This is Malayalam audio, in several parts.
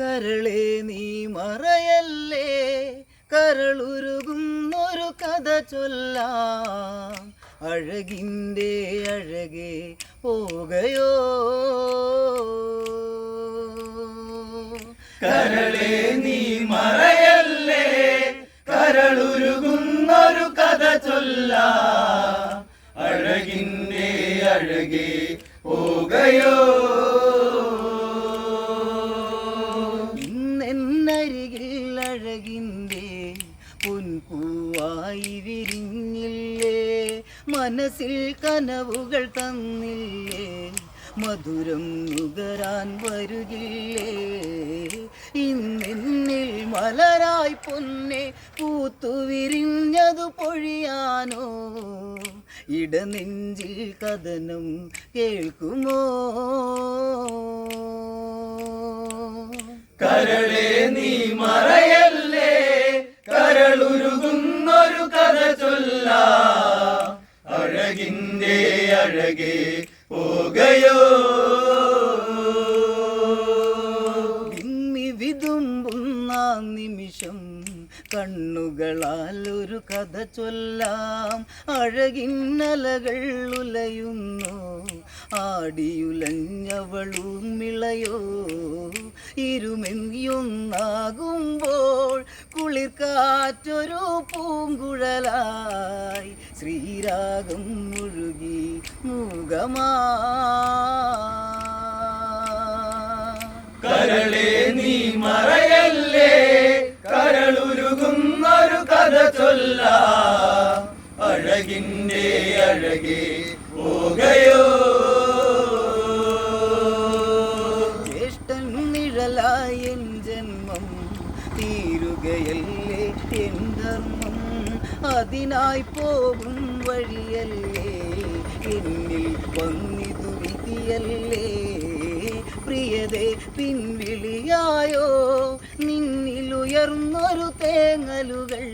കരളെ നീ മറയല്ലേ? കരളുരുകുന്നൊരു കഥ ചൊല്ലാം. അഴകിന്റെ അഴകെ പോകയോ? കരളെ നീ മറയല്ലേ? കരളുരുകുന്നൊരു കഥ ചൊല്ല. അഴകിന്റെ അഴകെ പോകയോ? വിരിഞ്ഞില്ലേ? മനസ്സിൽ കനവുകൾ തന്നില്ലേ? മധുരം നുകരാൻ വരുകില്ലേ? ഇന്നിൽ മലരായി പൊന്നെ പൂത്തു വിരിഞ്ഞതു പൊഴിയാനോ? ഇടനെഞ്ചിൽ കഥനം കേൾക്കുമോ? കരളെ നീ മറയല്ലേ? കരളുരുകുന്നൊരു അഴകിന്റെ അഴകെ പോകയോ? വിതുമ്പുന്ന നിമിഷം കണ്ണുകളാൽ ഒരു കഥ ചൊല്ലാം. അഴകിന്നലകൾ ഉലയുന്നു ആടിയുലഞ്ഞവളും മിളയോ കുളിർ കാറ്റൊരു പൂങ്കുഴലായി ശ്രീരാഗം മുഴുകി മൂകമാ. കരളെ നീ മറയല്ലേ? കരളുരുകുന്നൊരു കഥ ചൊല്ല. അഴകിന്റെ അഴകെ പോകയോ? ജ്യേഷ്ഠൻ നിഴലായ ജന്മം തീരുകയല്ലേ? എൻ ധർമ്മം അതിനായി പോകും വഴിയല്ലേ? എന്നിൽ വന്നിതു വിധിയല്ലേ പ്രിയതേ പിൻവിളിയായോ? നിന്നിലുയർന്നൊരു തേങ്ങലുകൾ.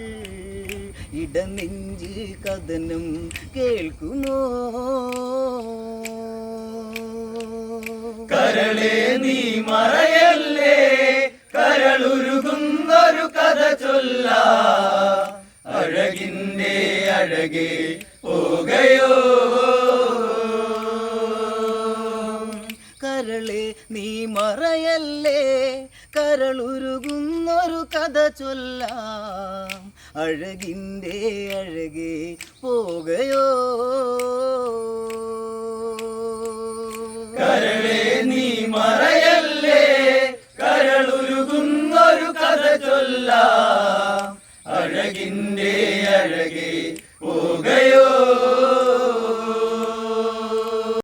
ഇടനെഞ്ചിൽ കഥനം കേൾക്കുമോ? കരളെ ചൊല്ല അഴകിന്റെ അഴകെ പോകയോ? കരളെ നീ മറയല്ലേ? കരളുരുകുന്നൊരു കഥ ചൊല്ലാം. അഴകിന്റെ അഴകെ പോകയോ? നിന്റെ അഴകേ പോകയോ?